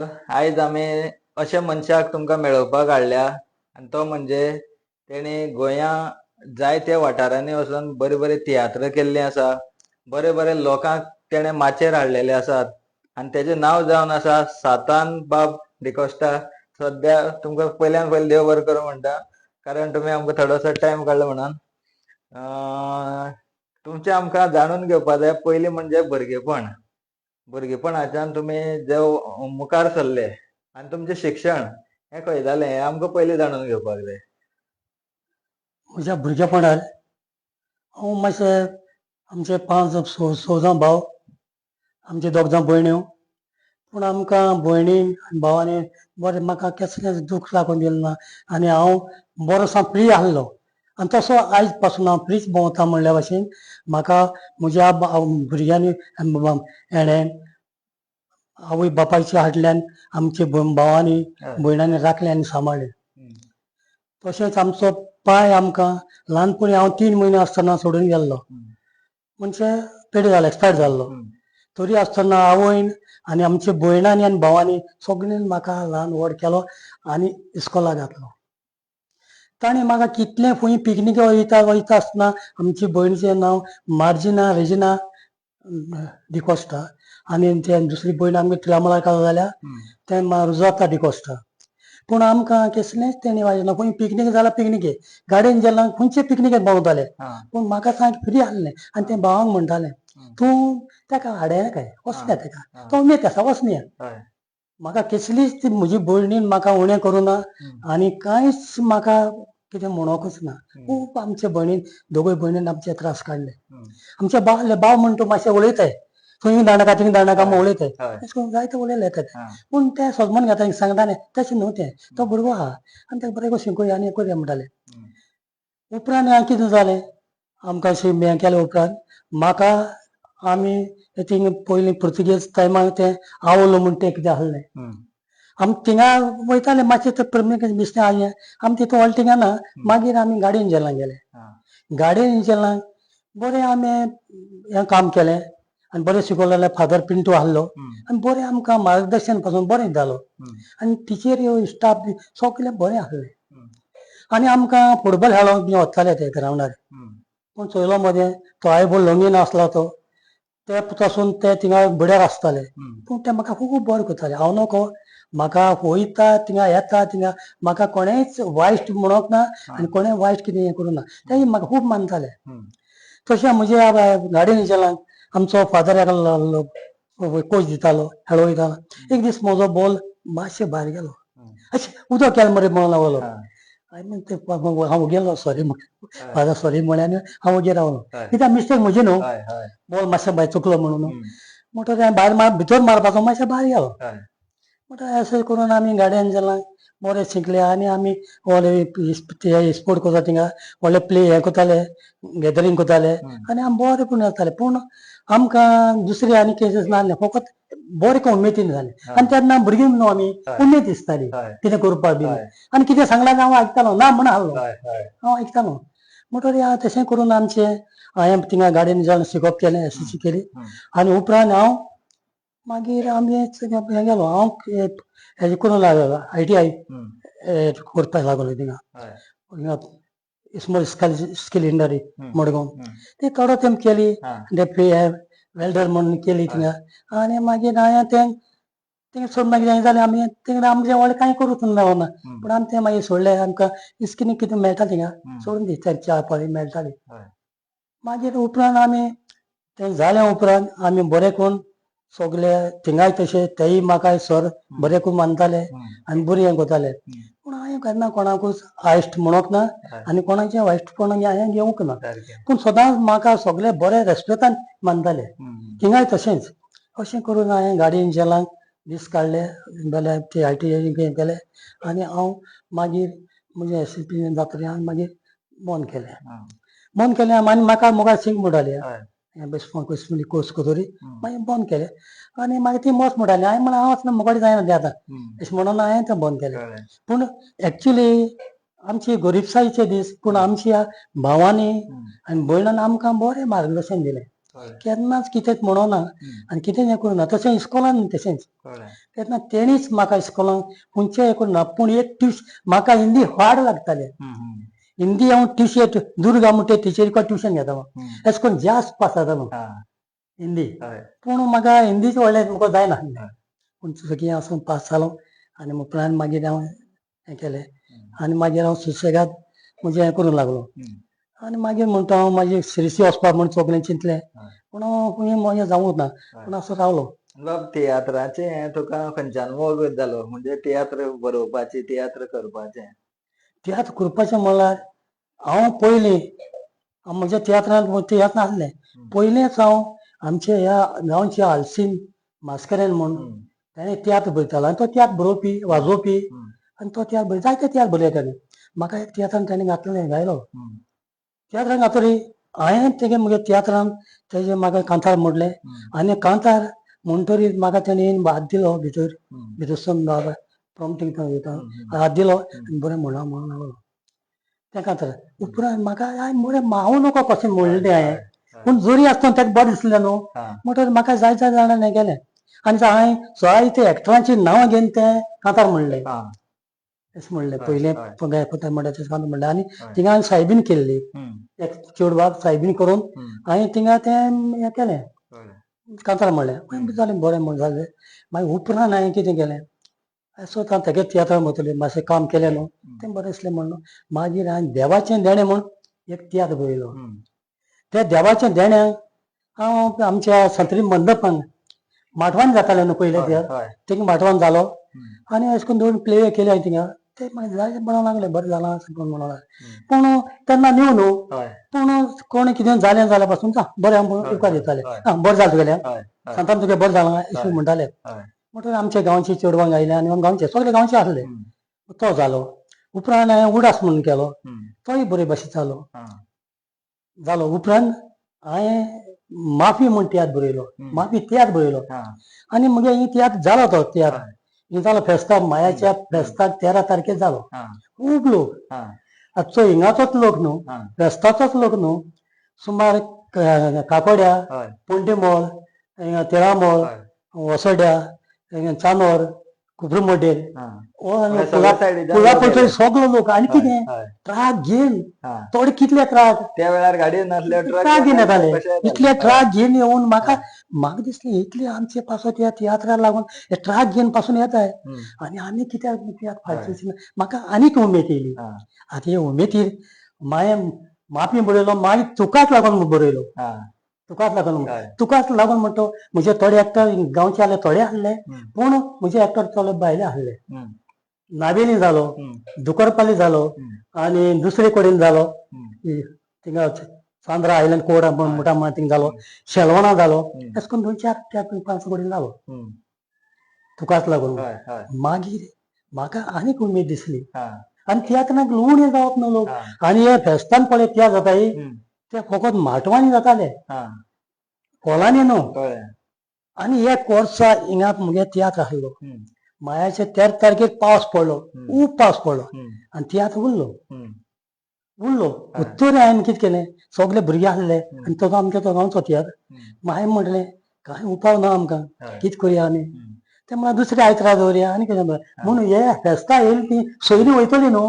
आयज आमी अशा मनशाक तुमकां मेळोवपाक हाडल्या. आनी तो म्हणजे तेणी गोंया जायत्या वाठारांनी वचून बरे बरे तियात्र केल्ले आसा. बरे बरे लोकांक तेणे माचयेर हाडलेले आसात. आनी तेजें नांव जावन आसा सातान बाब डिकोस्टा. सद्या तुमकां पयल्यान पयलीं देव बरें करूं म्हणटा. कारण तुमी आमकां थोडोसो टायम काडलो म्हणून. तुमचें आमकां जाणून घेवपा जाय पयलीं म्हणजे भुरगेपण. भुरगेपणाच्यान तुमी जे मुखार सरले आनी तुमचें शिक्षण हें खंय जालें हें आमकां पयलीं जाणून घेवपाक जाय. म्हज्या भुरगेपणांत हांव मातशें आमचे पांच स स भाव आमचे दोग जाण भयण्यो पूण आमकां भयणी आनी भावांनी बरें म्हाका कसलेंच दूख लागून दिलें ना आनी हांव बरोसो प्रिय आसलो. आनी तसो आयजपासून हांव फ्रीच भोंवता म्हणल्या भाशेन म्हाका म्हज्या भुरग्यांनी हेणें आवय बापायच्या फाटल्यान आमचे भावांनी. भयणांनी राखलें आनी सांबाळलें. तशेंच आमचो पाय आमकां ल्हानपणी हांव तीन म्हयने आसतना सोडून गेल्लो. म्हणजे पेड जालो एक्सपायर्ड जाल्लो. तरी आसतना आवयन आनी आमच्या भयणांनी आनी भावांनी सगळ्यांनी म्हाका ल्हान व्हड केलो आनी इस्कॉलाक घातलो ताणें म्हाका कितलें खंय पिकनिके वयता वयता आसतना आमची भयणीचें नांव मार्जिना रेजिना डिकोस्टा. आनी तें दुसरी भयण आमगे तिळामळा कालो जाल्यार हम्म. तें मारुजाता डिकोस्टा. पूण आमकां कसलेंच तेणी वाजेना खंय पिकनीक जाल्यार पिकनिके गाडयेन जेन्ना खंयचे पिकनिकेक भोंवताले. पूण म्हाका सांग फ्री आहलें आनी तें भावांक म्हणटालें. तूं ताका हाडय काय? वचल्या ताका. तो उमेद आसा वचनया हय. म्हाका कसलीच ती म्हजी भयणीन म्हाका उणें करूं ना. आनी कांयच म्हाका कितें म्हणोकूच ना. खूब आमचे भयणीन दोगूय भयणीन आमचे त्रास काडले. आमचे बाव बाव म्हणटा तूं मातशें उलयताय थंय दाणका थिंग दाणका हय. उलयताय. अशें करून जायते उलयले ताका हा. पूण ते सजमन घेता सांगताले तशें न्हू तें तो भुरगो आहा आनी ताका बरें कशें शिकूया आनी करुया म्हणटाले. उपरांत हांव कितें जालें आमकां अशें हें केलें उपरांत म्हाका आमी थिंग पयलीं पुर्तुगेज टायमार तें आवलो म्हण तें कितें आहलें. आमी थिंगा वयताले मातशें तें प्रमेक दिसलें हांवें आमी तितू व्हडलें थिंगा ना मागीर आमी गाडयेन जेलां गेले. गाडयेन जेलां बरें आमी हें काम केलें आनी बरें शिकोवलें फादर पिंटू आहलो. आनी बरें आमकां मार्गदर्शनपासून बरें जालो. आनी टिचर स्टाफ बी सगळें बरें आहलें. आनी आमकां फुटबॉल खेळोंक बी वताले ते ग्रावंडार. पूण चोयलो मदें तो आयबो लंगीन आसलो तो ते पासून ते थिंगा बड्यार आसताले. पूण ते म्हाका खूब बरें करताले. हांव नको म्हाका वयता थिंगा येता थिंगा म्हाका कोणेंच वायट म्हणोंक ना आनी कोणें वायट कितें हें करूं ना. ते म्हाका खूब मानताले. तशें म्हजे गाडयेन जेलां आमचो फादर आहलो कोच दितालो खेळ वयतालो एक दीस म्हजो बॉल मातशें भायर गेलो. अशें उदक गेलो मरे म्हणून लागलो. ते हांव गेलो सॉरी म्हण सॉरी म्हळें आनी हांव वगेर रावलो. कित्याक मिस्टेक म्हजी न्हू. बॉल मातशें भायर चुकलो म्हणून हम्म. म्हणटकीर हांवें भायर मार भितर मारपाचो मातशें भायर गेलो. म्हणटा अशें करून आमी गाडयेन जेलां बरें शिकले आनी आमी व्हडले स्पोर्ट करता थिंगा व्हडले प्ले हें करताले गॅदरींग करताले. आनी आमी बरें करून जाताले पूण आमकां दुसरी आनी केसीस नासले फकत बरें करून उमेदीन हा. आनी तेन्ना भुरगीं न्हू आमी. उमेद दिसताली. कितें करपाक बी. आनी कितें सांगलां हांव आयकतालो ना म्हण आहलो. हांव आयकतालो म्हणटकीर हांव तशें करून आमचें हांवें थिंगा गाडयेन जेवन शिकोवप केलें एस एस सी केली. आनी उपरांत हांव मागीर आमी हें गेलो हांव हेजें करूंक लागलो आय टी आय. करपाक लागलो थिंगा. Small scale industry. मडगांव. ती थोडो तेंप केली. डेप्टी वेल्डर म्हणून केली थिंगा आनी मागीर हांवें तें तें सोडून मागीर हें जालें आमी तिंगा आमचें व्हडलें कांय करूंक ना हम्म. पूण आमी तें मागीर सोडलें आमकां इस्किनी कितें मेळटा थिंगा. सोडून दी च्या पाणी मेळटाली. मागीर उपरांत आमी तें जालें उपरांत आमी बरें करून सगले थिंगाय तशें तेय म्हाका सर बरें करून मानताले. आनी बरी हें करताले हांवें केन्ना कोणाकूच आयश्ट म्हणोंक ना. आनी कोणाचें वायटपण हांवें घेवंक ना. पूण सदांच म्हाका सगळे बरे रेस्पेक्टान मानताले हम्म. थिंगाय तशेंच अशें करून हांवें गाडयेन जेलांक दीस काडले जाल्यार ती आय टी आय केलें आनी हांव मागीर म्हजें एस एस पी हांवें मागीर बंद केलें. बंद केलें आनी म्हाका मुखार शिक म्हणटाली हय. हें बेश्ट कोर्स हम्म. मागीर बंद केलें आनी मागीर ती वच म्हणटाली हांवें म्हणलें हांव वचना मुगाडे जायना तें आतां हम्म. अशें म्हणून हांवें तें बंद केलें. पूण एक्चुली आमची गरीबसायीचे दीस पूण आमच्या भावांनी. आनी भयणान आमकां बरें मार्गदर्शन दिलें केन्नाच कितेंच म्हणना. आनी कितें हें करूना तशें इस्कॉलान तशेंच तेन्ना तेणीच म्हाका इस्कॉलान खंयचें हें करुना पूण एक ट्यूश म्हाका हिंदी वाड लागतालें हम्म, हम्म, हिंदी हांव ट्युशन हम्म. अशें करून जास्त पास जातालो हा, हिंदी। पूण म्हाका हिंदीच व्हडलें म्हाका जायना. पूण सगळीं आसून पास जालो आनी उपरांत मागीर हांव हें केलें आनी मागीर हांव सुशेगाद म्हणजे हें करूंक लागलो. आनी मागीर म्हणटा हांव मागीर शिरसी वचपाक म्हण सगळें चिंतलें. पूण हांव खंय म्हजें जावूंक ना पूण असो रावलो। बाब तियात्राचें हें तुका खंयच्यान मोग जालो? म्हणजे तियात्र बरोवपाची तियात्र करपाचें। तियात्र करपाचें म्हणल्यार हांव पयलीं म्हज्या तियात्रांत तियात्र नासलें पयलींच हांव आमच्या ह्या गांवच्या हालसीन मास्करेन म्हूण हम्म, ताणें तियात्र बरयतालो आनी तो तियात्र बरोवपी वाजोवपी आनी तो तियात्र बरय जायते तियात्र बरयले ताणें म्हाका एक तियात्रान ताणें घातलें गायलो तियात्रान घातरी हांवें तेगे म्हगे तियात्रान तेजें म्हाका कांतार म्हणलें हम्म, आनी कांतार म्हणटरीर म्हाका ताणें हात दिलो भितर हम्म, भितरसून बाबा. प्रॉम्प्टींग हम्म, हात दिलो आनी बरें म्हणलो म्हणून लागलो त्या कांतार उपरांत म्हाका हांवें बरें हांव नकळो कशें म्हणलें तें हांवें हय, पूण जोरी आसतना तेका बरें दिसलें न्हू. म्हणटच म्हाका जाय जाय जाणां हें केलें आनी हांवें जायते एक्टरांची नांवां घेवन तें कांतार म्हणलें. हा, अशें म्हणलें पयलें पगाय म्हणटा तशें कांतार म्हणलें. आनी. थिंगा हांवें सायबीण केल्ली. एक चेडवाक सायबीण करून. हांवें थिंगा तें हें केलें. कांतार म्हणलें जालें बरें म्हण जालें मागीर उपरांत हांवें कितें केलें. हांव तेगे तियात्रान वतलें मातशें काम केलें न्हू तें बरें दिसलें म्हणून मागीर हांवें देवाचें देणें म्हूण एक तियात्र बरयलो हम्म, त्या देवाच्या देण्याक हांव आमच्या संत्री मंडपान माटवान जातालें न्हू पयले तियात्र थिंगा माटवान जालो आनी अशें करून दोन प्ले केले हांवें थिंगा ते मागीर जाय म्हणूंक लागले बरें जालां करून म्हणूंक लागले. पूण तेन्ना न्यू न्हू पूण कोण कितें जालें जाल्या पासून बरें हांव हय, दिताले. आं बरें जालें तुगेलें सांगता तुगे बरें जालां अशें. म्हणटाले म्हणटकीर आमच्या गांवची चेडवां गायले आनी गांवचे सगळे गांवचे आसले तो जालो उपरांत हांवें उडास म्हणून केलो. तोय बरे भाशेन जालो जालो उपरांत हांवें माफी म्हूण तियात्र बरयलो. माफी तियात्र बरयलो आनी म्हगे ही तियात्र जालो तो तियात्र ही. जालो फेस्ताक मायाच्या फेस्ताक तेरा तारखेर जालो खूब लोक. आजचो हिंगाचोच लोक न्हू. फेस्ताचोच लोक न्हू. सुमार काकोड्या हिंगा तिळामोळ वसोड्या चांदोर ओ म्हळ्यार सगळ्या सायडीच्यान लोक हय, कितें ट्राक घेवन हा. थोडे कितले ट्राक त्या वेळार नासल्यो ट्राक घेवन येताले इतले ट्राक घेवन येवन म्हाका. म्हाका दिसलें इतले आमचे पासत ह्या तियात्राक लागून हे ट्राक घेवनपासून येताय हम्म, आनी आमी कित्याक करची ना म्हाका आनीक उमेद येयली आतां हे उमेदीर माये माफी बरयलो मागीर तुकाच लागून बरयलो तुकाच लागून हय. तुकाच लागून म्हणटा म्हजे थोडे एक्टर गांवचे आहले थोडे हम्म, पूण म्हजे एक्टर चले भायले आहले हम्म, नावेली जालो हम्म, दुकरपाली जालो हम्म, आनी दुसरे कडेन जालो हम्म, इ- थिंगा चांद्रा आयलंड कोड. मोठा म्हण थिंग जालो शेलवणा जालो हम्म. करून दोन चार चार पांच कडेन जालो हम्म, तुकाच लागून. हय, हय, मागीर म्हाका आनीक उमेद दिसली. हा, आनी तियात्राक लुवणी जावप न्हू लोक हा, आनी हे फेस्तान पळय तियात्र जाताय हम्म, ते फकत माटवांनी जाताले. हा, हॉलांनी न्हू. आनी एक वर्सा हिंगा मुगे तियात्र आसलो मायाचे तेरा तारखेर पावस पडलो. खूब पावस पडलो. आनी तियात्र उरलो. उरलो. उत्तर हांवें कितें केलें. सगळे भुरगे आसले. आनी तो आमच्या तो गांवचो तियात्र हांवें म्हटलें कांय उपाव ना आमकां. कितें करया आमी ते म्हळ्यार दुसऱ्या आयतारा दवरया आनी कितें म्हणून हे फेस्ता येयली ती सोयरीं वयतलीं न्हू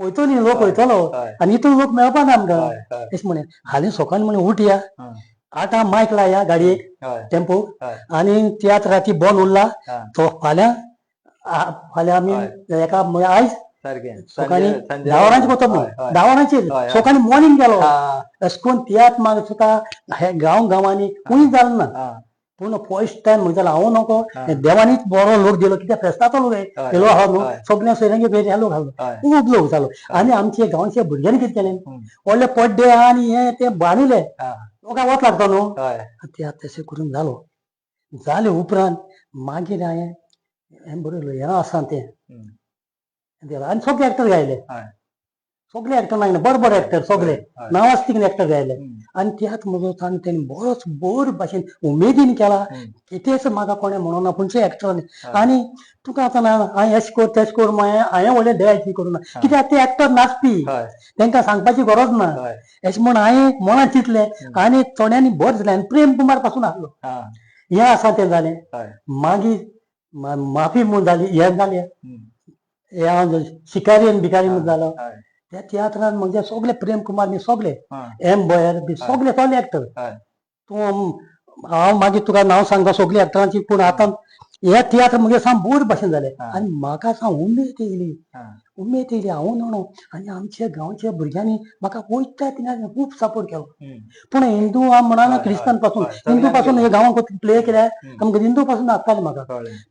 हय, वयतलीं लोक वयतलो हय. आनी इतून लोक मेळपा ना आमकां हय, हय, अशें म्हणे हालीं सकाळीं म्हणे उठ या. हा, आठां मायक लाया गाडयेक हय, टेम्पो. हय, आनी तियात्र राती बंद उरला हा, तो फाल्यां आ- फाल्यां आमी एका म्हळ्यार आयज सारकें. सकाळीं संजय- धा वरांचेर वचप न्हू हय, हय. धा वरांचेर हय. सकाळीं मॉर्निंग गेलो. हा, अशें करून तियात्र म्हाका तुका हे गांव गांवांनी खंय जालें ना. हा, पूण फर्स्ट टायम म्हणटालो हांव नको. देवानीच बरो लोक दिलो कित्याक फेस्ताचो लोक हय, येलो आहा न्हू हय. सगळ्या सोयऱ्यांगे फेर लोक आहा हय. खूब लोक जालो आनी आमचे गांवच्या भुरग्यांनी कितें केलें? व्हडले पड्डे आनी हे ते बांदिले लोकांक वच लागता न्हू हय, ते? आतां तशें करून जालो जाले उपरांत मागीर हांवें हें बरयलो हें आसा तें. आनी सगळे एक्टर गायले. हय. सगळे एक्टर लागले बरे बरे एक्टर सगळे. एक्टर गायले हम्म. आणि त्यात म्हजो ताण त्यांनी बरोच बोर भाशेन उमेदीन केला. कितेंच म्हाका कोणें म्हणून ना पूण एक्टरांनी हय. आणि तुका आतां ना हांवें एश कर तेश कर मागीर हांवें व्हडलें देयाची करूं ना. कित्याक ते एक्टर नाचपी तांकां सांगपाची गरज ना. अशें म्हण हांवें मनां चिंतलें. आनी थोड्यांनी भर दिलें आनी प्रेम कुमारपासून आहलो हा. आसा तें जालें मागीर माफी म्हूण जाली हें जालें. हें हांव शिकारी आनी भिकारी म्हूण जालो त्या तियात्रान म्हणजे सगळे प्रेम कुमार बी सगळे हा. एम बयर बी सगळे सगळे एक्टर तूं हांव मागीर तुका नांव सांगता सगळीं एक्टरांची पूण आतां? हे तियात्र म्हणजे साम बोर भाशेन जालें हा. आनी म्हाका साम उमेद येयली हा. उमेद येयली हांव न्हू आनी आमच्या गांवच्या भुरग्यांनी म्हाका वयता तिंगा खूब सपोर्ट केलो. पूण हिंदू हांव म्हणा क्रिस्तानपासून. हिंदू पासून. हे गांवांक प्ले हम्म. आमकां हिंदू पासून नाचतालें म्हाका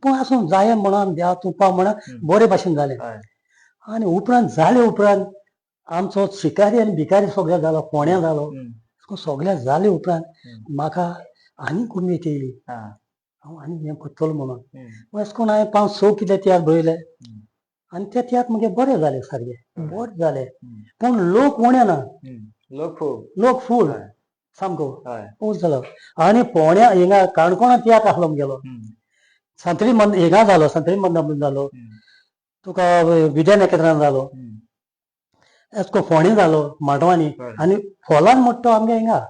पूण आसूं जाय म्हणून देवा तुपा म्हणून हम्म. बरे भाशेन जालें हय. आनी उपरांत जाले उपरांत आमचो शिकारी आनी भिकारी सगळे जालो फोण्या जालो. सगळे जाले उपरांत. म्हाका आनीक उमेद येयली हा हांव आनी हें करतलो म्हणून. अशें करून हांवें पांच स कितें तियात्र बरयले. आनी ते तियात्र म्हगे बरे जाले सारके बरे जाले. पूण लोक उणे ना. लोक खूब लोक फूल सामको खूब जालो आनी फोण्या हिंगा काणकोणा तियात्र आसलो म्हगेलो. संत्री मंद हिंगा जालो संत्री मंडपांत जालो. तुका विद्या नकेत्रान जालो. एसको फोण्या जालो माटवांनी बरें. आनी हॉलान म्हणटा तो आमगे हिंगा.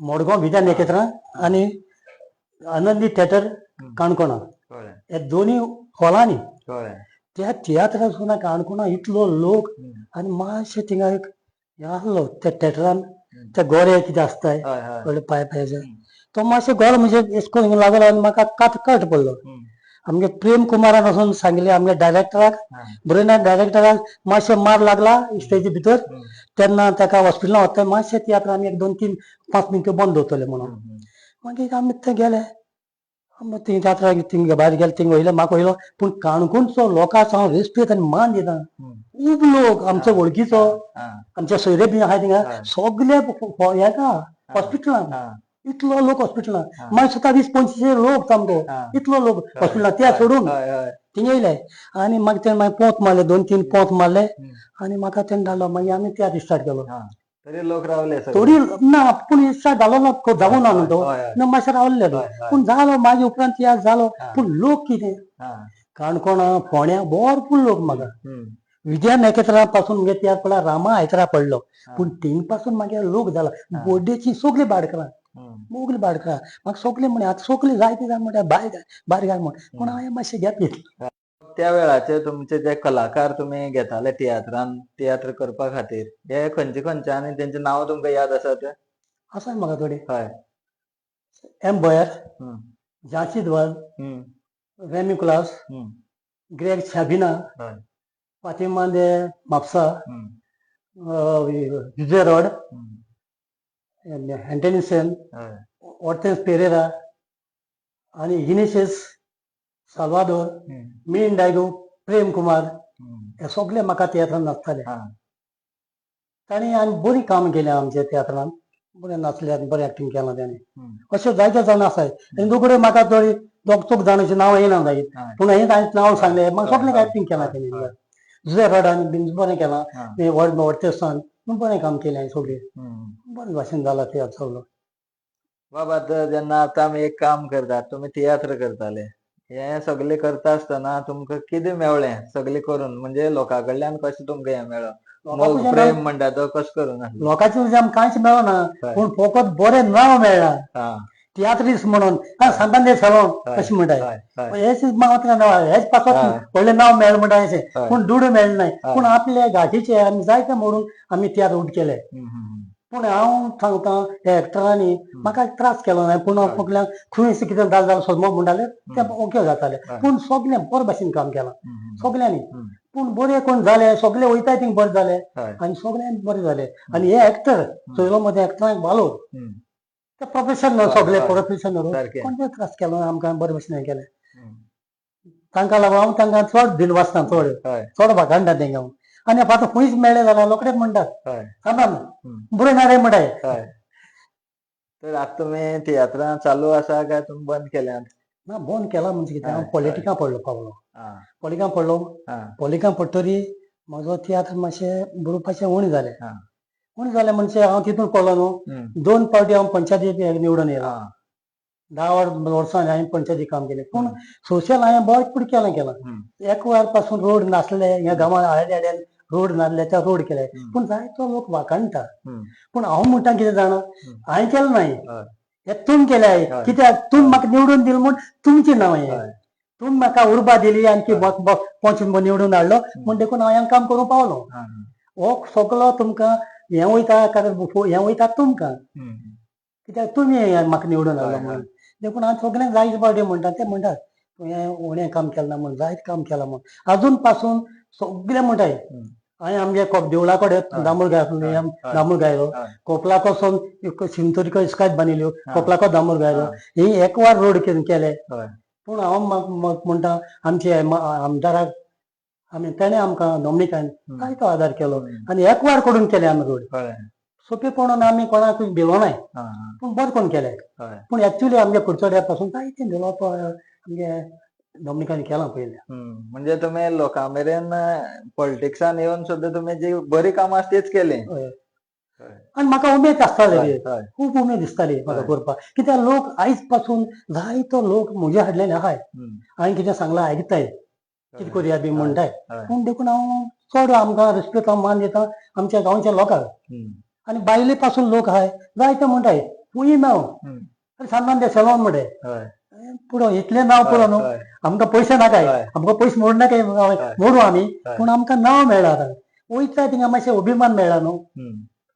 मडगांव विद्या नकेत्रान आनी आनंदी थिएटर. काणकोणा. कळ्ळें हे दोनी हॉलांनी कळ्ळें त्या तियात्रान सुद्दां काणकोणा इतलो लोक हम्म. आनी मातशें थिंगा एक हें आसलो. त्या थिएटरान ते गोरे कितें आसताय हय हय. व्हडले पांय पांयचे. तो मातशें गोरो म्हणजे एश कोन हिंगा लागलो आनी म्हाका कात कट पडलो. हम्म. आमगे प्रेम कुमारान वचून सांगलें आमगे डायरेक्टराक. बरयनाथ डायरेक्टराक मातशें मार लागला स्टेजी भितर. तेन्ना ताका हॉस्पिटलान वता मातशें तियात्र आमी एक दोन तीन पांच मिनटां बंद दवरतले म्हणून. मागीर आमी थंय गेले. थंय तियात्राक थिंग भायर गेले थिंग वयले म्हाका वयलो पूण काणकोणचो लोकांचो हांव रेस्पेद आनी मान दिता. खूब लोक आमचो वळखीचो आमचे सोयरे बी आहाय थिंगा. सगळे हेका हॉस्पिटलान इतलो लोक हॉस्पिटलान. मागीर सुद्दां वीस पंचवीस लोक सामको. इतलो लोक हय. हॉस्पिटलान त्या. सोडून थिंग येयले आनी मागीर ते मागीर पोंत मारले दोन तीन पोंत मारले. आनी म्हाका तेन्ना धाडलो मागीर आमी तियात्र स्टार्ट केलो तरी लोक रावले थोडी ना पूण स्टार्ट जालो ना जावं ना न्हू तो. ना मातशें हय. पूण जालो मागीर उपरांत तियात्र जालो. पूण लोक कितें काणकोणा फोण्या भरपूर लोक म्हाका. विद्या नकेत्रा पासून म्हणजे तियात्र पडला रामा आयतरा पडलो. पूण थिंगपासून मागीर लोक जाला. बोड्डेची सगळीं भाडकरां सगळीं भाडकरां म्हाका सगळें म्हणे आतां सगळीं जायती जाय म्हणटा भायर घाल भायर घाल म्हण. पूण हांवें मातशें गॅप घेतली त्या वेळाचे तुमचे जे कलाकार तुमी घेताले तियात्रान तियात्र करपा खातीर हे खंयचे खंयचे आनी तेंचे नांव तुमकां याद आसात आसा म्हाका थोडी. हय. M बयर. Jhansi hmm. Remy class. Greg Shabina Fatima दे म्हापसा. जुजे रोड हय ऑर्टेन्स पेरेरा आनी इनिशियस साल्वादोर. मीन डायगो प्रेम कुमार. हे सगळे म्हाका तियात्रान नाचताले हा तांणी आनी बरी काम केल्या आमच्या तियात्रान बरें नाचले आनी बरें एक्टींग केलां तांणी हम्म. अशे जायते जाण आसाय हिंदू कडेन म्हाका थोडी दोग तोग जाणांची नांवां येयना जायत. पूण हांवें तांचे नांव सांगलें म्हाका सगळें एक्टींग केलां तेणी. जुजे रोडान बीन बरें केलां हा. व्हड व्हडतेसान बरें काम केलें सगळें हम्म. बरे भाशेन जाला तियात्र सगळो. बाबा आतां जेन्ना आतां आमी एक काम करतात तुमी तियात्र करताले. हे सगळे करता आसतना तुमकां कितें मेवलें सगळें करून म्हणजे लोकां कडल्यान कशें तुमकां हें मेळ्ळो लोकां मोग कडल्यान प्रेम म्हणटा तो कसो करून आसलो लोकांचे आमकां कांयच मेळना. पूण फकत बरें नांव मेळ्ळां हा. तियात्रीस म्हणून हा सांतांदे सलोन. अशें. हय. हेच मात्र नांव हेच पासत. व्हडलें नांव मेळ्ळें म्हणटा अशें. पूण दुडू मेळ्ळें नाय. पूण आपले घाटीचे आमी जायते म्हणून आमी तियात्र उट केले. पूण हांव सांगता त्या एक्टरांनी म्हाका त्रास केलो नाय पूण हय. आपल्याक खंय अशें कितें जालें जाल्यार सोजमो म्हणटाले ते ओके जाताले. पूण सगळें बरे भाशेन काम केलां हम्म. पूण बरें कोण जाले सगळे वयताय थिंग बरें जाले. आनी सगळ्यांक बरें जालें आनी हे एक्टर सोयलो मध्ये एक्टरांक हम्म. ते प्रोफेशनल सगळे हय. प्रोफेशनल सारकें. कोण त्रास केलो आमकां बरे भशेन हें केलें. हम्म. तांकां लागून हांव तांकां चड दिल वाचता चड हय. चड भागांडा तेंकां हांव आनी आतां खंयच मेळ्ळें जाल्यार रोखडेंच म्हणटात हय. हम्म. बरें ना रे म्हणटाय हय. तर आतां तुमी तियात्रां चालू आसा काय तुमी बंद केल्यात? ना बंद केला म्हणजे कितें हांव हय, पॉलिटिका पडलो पावलो. हा. पॉलिटिका पडलो. हा. पॉलिटिका पडटरी म्हजो तियात्र मातशें बरोवपाचें उणें जालें. हा. उणें जालें म्हणजे हांव तितून पडलो न्हू. दोन फावटी हांव पंचायती निवडून येयला हा. धा वर- वर्सां हांवें पंचायती काम केलें पूण. सोशल हांवें भरपूर केलें केलां हम्म. एक वर पासून रोड नासले ह्या गांवांत आड्या आड्यान रोड नासले ते रोड केले. पूण जायतो लोक हम्म. पूण हांव म्हणटा कितें जाणा हांवें केलें नाही. हे तुम केलें हय. कित्याक तुम म्हाका निवडून दिलें म्हूण तुमचें नांव हें. तुम म्हाका उर्बा दिली आनी हय. पंच निवडून हाडलो म्हण देखून हांव हें काम करूं पावलो. हो सगळो तुमकां हें वयता कारण हें वयता तुमकां. कित्याक तुमी म्हाका निवडून हाडलो म्हणून देखून हांव सगळ्यांक जायते फावटी म्हणटा ते म्हणटात तुवें उणें काम केलें ना म्हण जायत काम केलां म्हण अजून पासून सगळे म्हणटाय. हांवें आमगे देवळा कडेन. दामूर. हय. दामूर गायलो. कोपलाको सोन शिंतोरीको इस्कायत बांदिल्यो. कोपलाको दामूर गायलो हा. ही एक वार रोड केले. पूण हांव म्हणटा आमचे आमदाराक आमी तेणे आमकां हम्म. जायतो आदार केलो. आनी एक वार करून केले आमी रोड. सोंपेपणून आमी कोणाक भिलो नाय हा. हा. पूण बरें करून केले हय. पूण एक्चुली आमगे कुडचड्या पासून जायते भिलोप आमगे नोमनिकायन केलां पयलें. म्हणजे तुम्ही लोकां मेरेन पॉलिटिक्सान येवन सुद्दां तुम्ही जी बरी कामां आसा तीच केली. आनी म्हाका उमेद आसताली. खूब उमेद दिसताली म्हाका. करपाक कित्याक लोक आयजपासून जायतो लोक म्हज्या हाडल्यान आहाय. हांवें कितें सांगलां आयकताय कितें करया बी म्हणटाय. पूण देखून हांव चड आमकां रिस्पेक्ट हांव मान दिता आमच्या गांवच्या लोकांक. आनी बायले पासून लोक आहाय जायते म्हणटाय खूंय नांव. आनी सान्नान ते सेलोन म्हणटाय. पुरो इतलें नांव पुरो न्हू. आमकां पयशे नाकाय. आमकां पयशे मोड नाकाय मोडू आमी. पूण आमकां नांव मेळ्ळा वयता थिंगा मातशें अभिमान मेळ्ळा न्हू.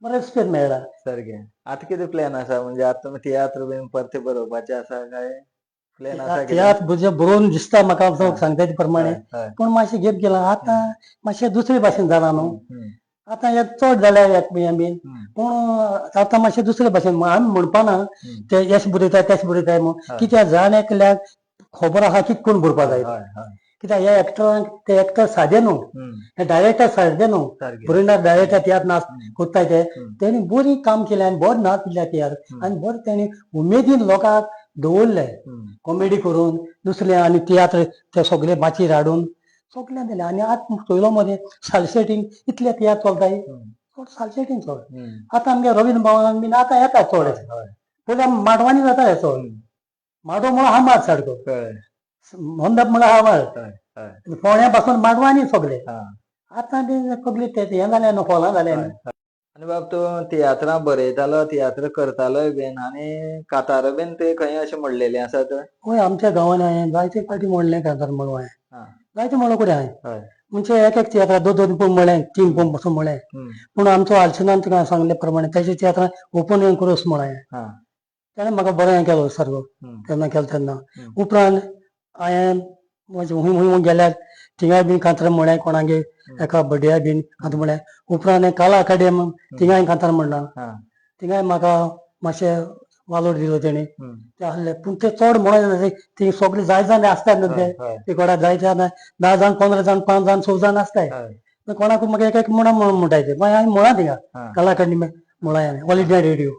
रेस्पेक्ट मेळ्ळा सारकें आतां कितें प्लॅन आसा म्हणजे आतां तुमी तियात्र बीन परते बरोवपाचे आसा काय प्लॅन? तियात्र भुरगे बरोवन दिसता म्हाका हय. सांगता ते प्रमाणे हय. हय. पूण मातशें गेप गेला आतां मातशें दुसरे भाशेन जालां न्हू हम्म. आतां एक चड जाल्या एक हें बीन हम्म. पूण आतां मातशें दुसरे भाशेन आमी म्हणपाना. ते यश बरयताय तेश बरयताय म्हूण हय. कित्याक जाण एकल्याक खबर आहा कित करून बरपा जाय हय. हय. कित्याक हे एक्टरांक ते एक्टर सादे न्हू हम्म. हे डायरेक्टर सारके न्हू सारकें. बरयनार डायरेक्टर तियात्र नाच हम्म. कोत्ताय ते हम्म. तेणी बरी काम केलें आनी बरो नाच दिल्या तियात्र हम्म. आनी बरें तेणी उमेदीन लोकांक दवरले. कॉमेडी करून दुसरे आनी तियात्र ते सगळे माचयेर हाडून सगळ्यांक दिलें आनी आतां चोयलो मदें सालसेटींग इतले तियात्र चलताय. चड सालसेटींग चड. आतां आमगे रवींद्र भवनान बीन आतां येता चड हय. हय. पयलीं आमी माटवानी जाताले चड. माटो म्हळ्यार हामार सारको हामार हय. हय. फोण्या पासून माटवानी सगळे हा. आतां ते सगळे ते हें जालें न्हू हॉलां जालें. आनी बाब तूं तियात्रां बरयतालो तियात्र करतालोय बीन आनी कांतारां बीन तुवें खंय अशें म्हणलेलीं आसात हय आमच्या गांवांन हांवें जायते फावटी म्हणलें कांतार म्हणून हांवें हा. जायते म्हणलो कडेन हांवें हय. म्हणजे एक एक तियात्रां दोन दोन पूण म्हळें तीन पूणपासून म्हळें हम्म. पूण आमचो आल्सिनान तुका सांगले प्रमाणे तेजे तियात्रां ओपन हें करूस म्हण हांवें. ताणें म्हाका बरें हें केलो सारको. तेन्ना केलो तेन्ना. उपरांत हांवें म्हणजे हूंय हूंय गेल्यार थिंगाय बीन कांतार म्हळें कोणागे एका बड्डेया बीन आतां म्हळें उपरांत कला अकादेमी थिंगाय कांतार म्हणलां. थिंगाय म्हाका मातशें वालोर दिलो तेणी. ते आहले पूण ते चड म्हणोन ती सगळीं जाय जाण आसतात न्हू ते. ते कोणा जायते आतां धा जाण पंदरा जाण पांच जाण स जाण आसताय. कोणाक म्हाका एक एक म्हणा म्हण म्हणटाय मागीर हांवें म्हणा थिंगा हा. कला अकादेमी म्हळां हांवें ऑल इंडिया रेडिओ.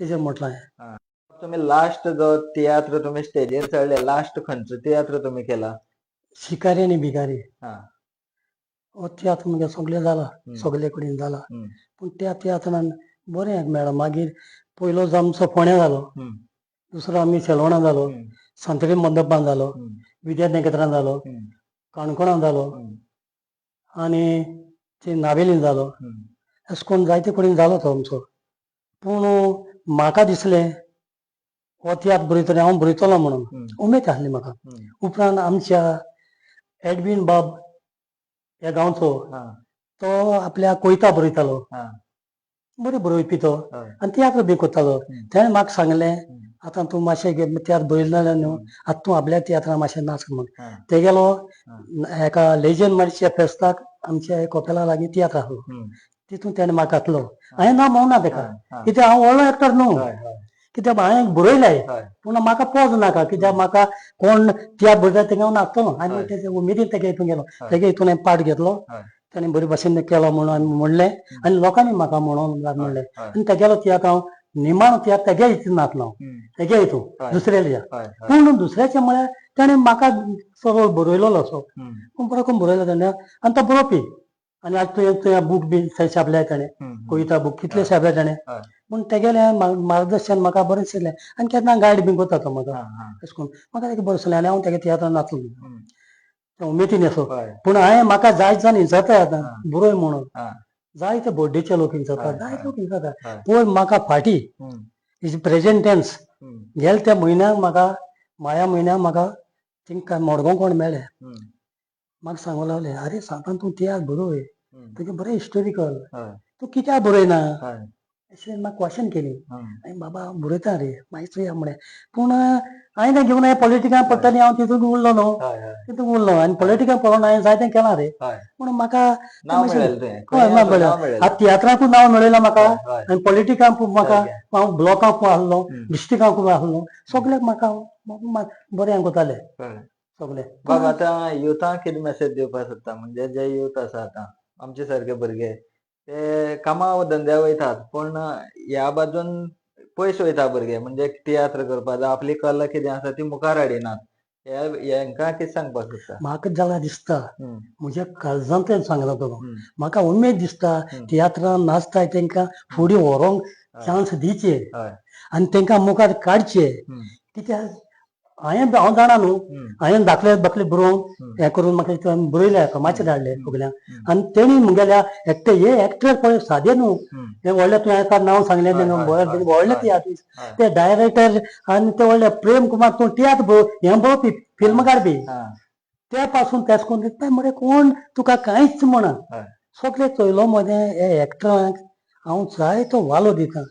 तेजेर म्हटलां हांवें तुमी लास्ट जो तियात्र तुमी स्टेजीर चडले लास्ट खंयचो तियात्र तुमी केला? शिकारी आनी भिकारी हा. तियात्र म्हगे सगळें जाला. सगळे कडेन जाला. पूण त्या तियात्रान बरें मेळ्ळां मागीर पयलो जो आमचो फोण्या जालो. दुसरो आमी सेलवणा जालो. सांतगळी मंडपान जालो हम्म. विद्यानगरान जालो हम्म. काणकोणा जालो. आनी ते नावेलीन जालो. अशें करून जायते कडेन जालो तो आमचो पूण म्हाका दिसलें हो तियात्र बरयतलो हांव बरयतलो म्हणून. उमेद आहली म्हाका. उपरांत आमच्या एडवीन बाब ह्या गांवचो. तो आपल्या कोयता बरयतालो. बरें बरोवपी तो. आनी तियात्र बी कोत्तालो. तेणें म्हाका सांगलें. आतां तूं मातशें तियात्र बरयलो जाल्यार न्हू. आतां तूं आपल्या तियात्रां मातशें नाच म्हूण. तेगेलो. एका लेजंड मातशे फेस्ताक आमच्या कपेला लागीं तियात्र हम्म. तितून तेणें म्हाका घातलो हांवें ना म्हणूना तेका. कित्याक हांव व्हडलो एक्टर न्हू. कित्याक हांवें बरयलाय. पूण म्हाका पोज नाका कित्याक म्हाका कोण तियात्र बरयता तेंगे हांव नाचतलो. हांवें तेजे उमेदीन तेगे हितून गेलो. तेगे हितून हांवें पार्ट घेतलो. ताणें बरे भाशेन केलो म्हणून हांवें म्हणलें आनी लोकांनी म्हाका म्हणोन म्हणलें. आनी तेगेलो तियात्र हांव निमाणो तियात्र तेगे हितून नाचलो. तेगे हितून हय. दुसऱ्या हेज्या हय. हय. पूण दुसऱ्याचें म्हळ्यार ताणें म्हाका सगळो बरयलो असो. पूण बरो करून बरयलो तेणें आनी तो बरोवपी आनी आज तुवें तुवें बूक बी छापल्या ताणें. कविता बूक कितले छापल्या ताणें. पूण तेगेलें मा- मार्गदर्शन म्हाका बरें दिसलें आनी केन्ना गायड बी करता तो म्हाका. अशें करून म्हाका तेगे बरें दिसलें आनी हांव तेगे तियात्रान नाचलो हम्म. त्या उमेदीन असो हय. पूण हांवें म्हाका जायत जाण हिंचता आतां हा. बरोय म्हणून हा. जायते बर्थडेचे लोक हय, जायते हय. हय. पूण म्हाका फाटी हम्म, इज प्रेझेंट टेन्स हम्म, गेल्या त्या म्हयन्याक म्हाका माया म्हयन्याक म्हाका थिंग मडगांव कोण मेळ्ळे हम्म, म्हाका सांगू लागले आरे सांतान तूं तियात्र बरोय हम्म. तुजें बरें हिस्टोरिकल हय, तूं कित्याक बरयना हय. अशें म्हाका क्वेश्चन केली. हांवें बाबा बरयता रे मागीर चोया म्हळें पूण हांवें तें घेवन हांवें पॉलिटिकान पडटनी हांव तितून उरलो न्हू. तितून उरलो आनी पॉलिटिकान पळोवन हांवें जायतें केलां रे. पूण म्हाका हय आतां तियात्राकूय नांव मेळयलां म्हाका. आनी पॉलिटिकान म्हाका. हांव ब्लॉकाक आहलो हम्म. डिस्ट्रिक्टाकूय आहलो सगळ्याक म्हाका बरें कोतालें. सगळें. बाब आतां युथाक कितें मेसेज दिवपाक सोदता म्हणजे जे युथ आसा आतां आमचे सारके भुरगे ते कामा धंद्या वयतात पूण ह्या बाजून पयस वयता भुरगे म्हणजे तियात्र करपाक जावं आपली कला कितें आसा ती मुखार हाडिनात हे हेंकां कितें सांगपाक सोदता म्हाका जाल्यार दिसता. म्हज्या काळजांतल्यान सांगला तो. म्हाका उमेद दिसता. तियात्रान नाचताय तांकां फुडें व्हरोंक. चान्स दिवचे हय. आनी तांकां मुखार काडचे कित्याक हांवें हांव जाणा न्हू हांवें दाखले दाखले बरोवन. हें करून म्हाका इतून बरयल्या मातशें धाडले हम्म. आनी तेणी मुगेल्या एकटे हे एक्टर पळय सादे न्हू. हे व्हडले तुवें एका नांव सांगलें तें व्हडले. तियात्रीस्ट हय. ते डायरेक्टर आनी ते व्हडले प्रेम कुमार तूं तियात्र बरोव हें बरोवपी फिल्म काडपी हा, त्या पासून तेच कोन्न दिसता मरे कोण तुका कांयच म्हणा. सगळे चोयलो मदें हे एक्टरांक हांव वालो दिता.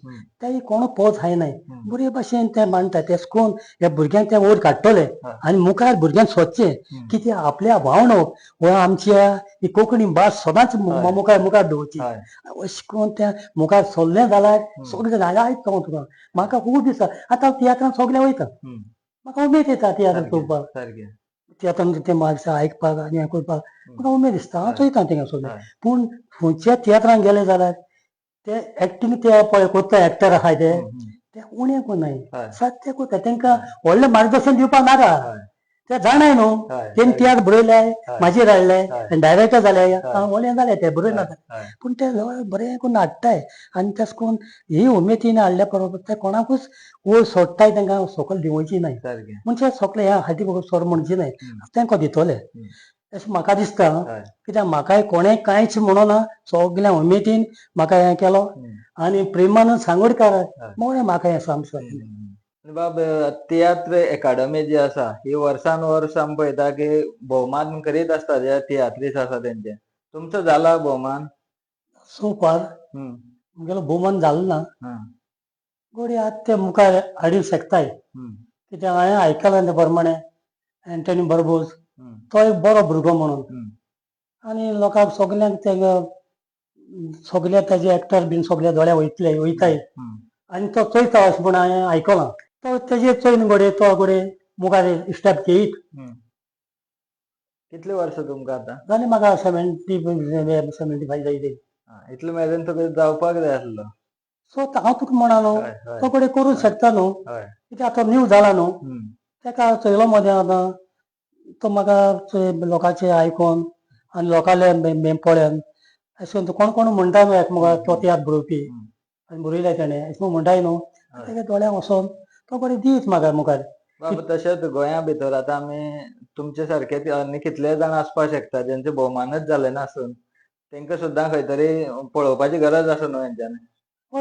तें कोण पोज हम्म. बरे भशेन ते मांडटा तेश कोन हे भुरग्यांक ते वयर काडटले हय. आनी मुखार भुरग्यांक सोदचे ते आपल्या भावणो व आमच्या ही कोंकणी भास सदांच हय. मुखार मुखार दवरची हय. अशें करून ते मुखार सरलें जाल्यार. सगळे जाणां आयकता तुका म्हाका खूब दिसता आतां हांव तियात्रान सगळे वयता. म्हाका उमेद येता तियात्र सारकें, चोवपाक सारकें. तियात्रान ते माणसां आयकपाक आनी हें करपाक. म्हाका उमेद दिसता हांव हय. चोयता थिंगा सगळें हय. पूण खंयच्या तियात्रान गेले जाल्यार ते एक्टींग ते पळय कोत्ता एक्टर आहाय ते. ते उणें हय. सारकें कोत्ता तांकां व्हडलें मार्गदर्शन दिवपाक नाका. ते जाणाय न्हू. तेणी. तियात्र बरयले हय. मागीर हाडले. आनी डायरेक्टर जाले व्हडले जाले ते बरय. नाका. पूण ते बरें करून हाडटाय आनी तेश कोन्न ही उमेदीन हाडल्या बरोबर ते कोणाकूच वयर सोडटाय तांकां सकयल देंवोवची न्हय सारकें. म्हणजे सगळे ह्या हाती बरोबर सोर म्हणची हम्म. तांकां दितले. अशें म्हाका दिसता हय. कित्याक म्हाकाय कोणें कांयच म्हणना सगल्या उमेदीन म्हाका हें केलो. आनी प्रेमानंद सांगोडकार हय. म्हाका हें. आनी बाब तियात्र एकाडमी जी आसा ही वर्सान वर्स आमी पळयता की भोवमान करीत आसता जे तियात्रीस्ट आसा तेंचे तुमचो जाला भोवमान सो फार हम्म. म्हगेलो भोवमान जालो ना हा. गोडी आतां ते मुखार हाडूंक शकताय हम्म. कित्याक हांवें आयकलां ते प्रमाणे एंटनी हम्म. तो एक बरो भुरगो म्हणून. आनी लोकांक सगल्यांक तेंगे सगळे तेजे एक्टर बीन सगळे दोळ्या वयतले वयताय. आनी तो चोयता अशें म्हण हांवें आयकलां. तो तेजे चोयन घोडये तो घोडये मुखार स्टेप घेयत. कितले वर्सां तुमकां आतां? जालें म्हाका सेवेंटी सेवेंटी फायव जायत हा, इतले मेरेन तुका जावपाक जाय आसलो? सो हांव तुका म्हणा न्हू तो घोडये करूंक शकता न्हू. कित्याक आतां न्यू जाला न्हू. तेका चोयलो मदें आतां तो म्हाका लोकांचे आयकोन आनी लोकांले पळोवन अशें करून तो कोण कोण म्हणटा न्हू एकामेकाक तो तियात्र बरोवपी. आनी बरयले ताणें अशें म्हूण म्हणटाय न्हू. तेगे दोळ्यां वसोन तो बरें दीत म्हाका मुखार. तशेंच गोंया भितर आतां आमी तुमचे सारके ते आनी कितलेय जाण आसपाक शकता जेंचे भोवमानच जाले नासून तेंका सुद्दां खंय तरी पळोवपाची गरज आसा न्हू हेंच्यांनी.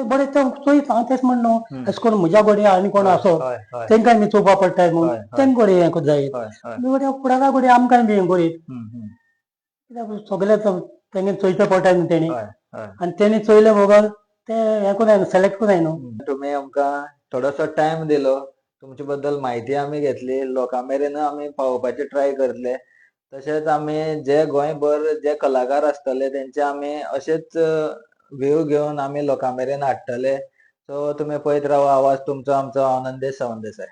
बरें तो चोयत हांव तेच म्हण न्हू. अशें करून म्हज्या घोडये आनी कोण हय, तेंकाय बी चोवपा पडटाय म्हूण हय, हय. तेंक घोडये हें जाय हय, हय. घोडये फुडारा घोडये आमकांय बी हें करीत. कित्याक सगळे तेंगे चोयचे पडटाय न्हू तेणी. आनी तेणी चोयले बरोबर ते हें कोनाय न्हू सिलेक्ट कोनाय न्हू तुमी आमकां थोडोसो टायम दिलो. तुमचे बद्दल म्हायती आमी घेतली. लोकां मेरेन आमी पावोवपाचे ट्राय करतले. तशेंच आमी जे गोंयभर जे कलाकार आसतले तेंचे आमी अशेच व्ह्यू घेवन आमी लोकां मेरेन हाडटले सो तुमी पळयत रावा आवाज तुमचो आमचो आनंदेश सावंदेसाय